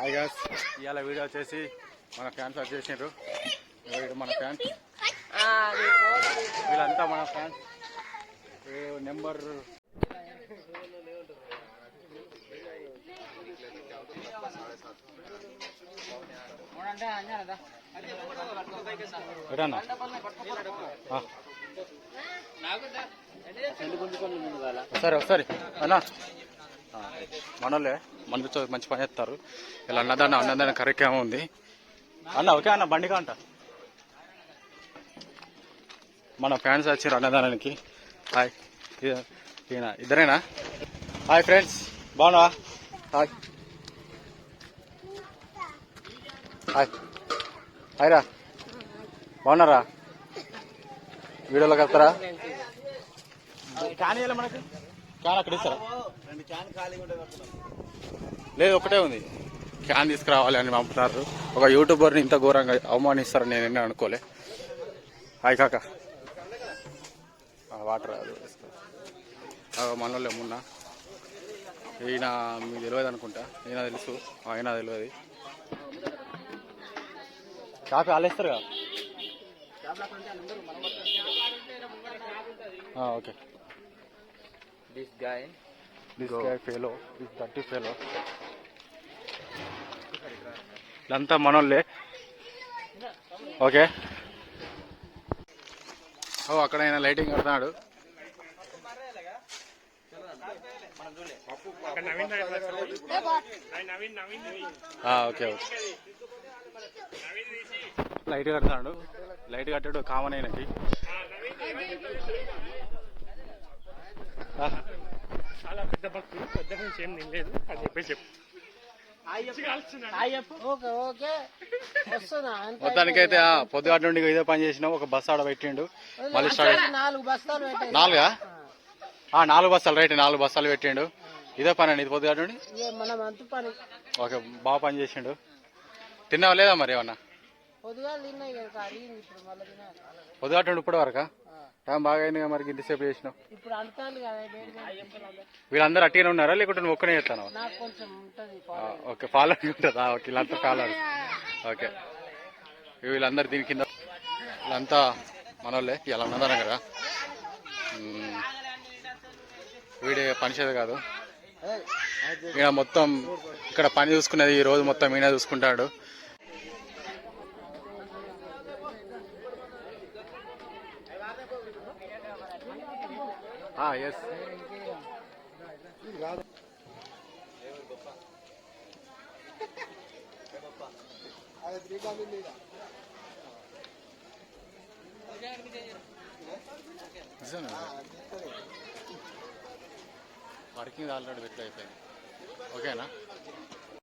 Hi gas ఇవాళ video వచ్చేసి మన ఫ్యాన్స్ వచ్చేసారు వీడు మన ఫ్యాన్స్ వీళ్ళంతా మన ఫ్యాన్స్ నెంబర్ ఎడన్నా సరే ఒకసారి. అన్నా. మనోళ్ళే మనతో మంచి పని చేస్తారు. ఇలా అన్నదాన్ని అన్నదాన కార్యక్రమం ఉంది. అన్న ఓకే అన్న బండిగా అంట మన ఫ్యాన్స్ వచ్చారు అన్నదానానికి. హాయ్. ఈయన- ఇద్దరేనా? హాయ్ ఫ్రెండ్స్ బాగున్నా హాయ్. హాయ్. హాయ్ రా బాగున్నారా? వీడియోలో కలుతారా కానీ మనకి? క్యాన్ అక్కడ ఇస్తారా? లేదు ఒకటే ఉంది. క్యాన్ తీసుకురావాలి అని పంపుతారు ఒక యూట్యూబర్ని ఇంత ఘోరంగా అవమానిస్తారని నేను ఎన్నో అనుకోలే. హాయ్ కాక. వాటర్ అది మనలో మొన్న. ఈయన మీకు తెలియదు అనుకుంటా. ఈయన తెలుసు. ఆయన తెలియదు. కాఫీ ఆలేస్తారు కదా? Okay. This guy. This guy fellow this దట్టి fellow ఇదంతా మనోళ్ళే. ఓకే. ఓ అక్కడ ఆయన లైటింగ్ కడతాడు ఆ, ఓకే ఓకే. లైట్ కడతాడు లైట్ కట్టాడు కామన్ అయినకి ఏం తినలేదు అని చెప్పేసి చెప్పు. Okay okay. వస్తున్నా అంతే. మొత్తానికైతే ఆ, పొద్దుగాటి నుండి ఇదే పని చేసినాం ఒక బస్సు ఆడ పెట్టిండు. మళ్ళీ స్టార్ట్ నాలుగు నాలుగా? ఆ, నాలుగు బస్తాలు రైట్ నాలుగు బస్తాలు పెట్టిండు. ఇదే పని అండి ఇది పొద్దుగాటి నుండి? ఇక మనం అంత పని. ఓకే బాగా పని చేసిండు. తిన్నావా లేదా మరి ఏమన్నా? పొద్దుగా తిన్నాయి కదా అడిగింది ఇప్పుడు మళ్ళీ తినాలి. పొద్దుగాటి నుండి ఇప్పటి వరకా టైం బాగా అయింది మరి ఇంతసేపు చేసినావు? ఇప్పుడు అంటాను కదా వేడి వేడి. వీళ్ళందరూ అట్టిగానే ఉన్నారా? లేకుంటే నువ్వు ఒక్కనే చేస్తాను నాకు కొంచెం ఉంటది ఓకే ఫాలో ఉంటుందా? ఓకే వీళ్ళంతా ఫాలో ఓకే. వీళ్ళందరూ దీని కింద వీళ్ళంతా మనోళ్ళే. ఇలా ఉన్నదన కదా. వీడే పనిచేది కాదు. ఈయన మొత్తం ఇక్కడ పని చూసుకునేది ఈ రోజు మొత్తం ఈయన చూసుకుంటాడు. ఎస్ వర్కింగ్ ఆల్రెడీ పెట్టి అయిపోయింది. ఓకేనా?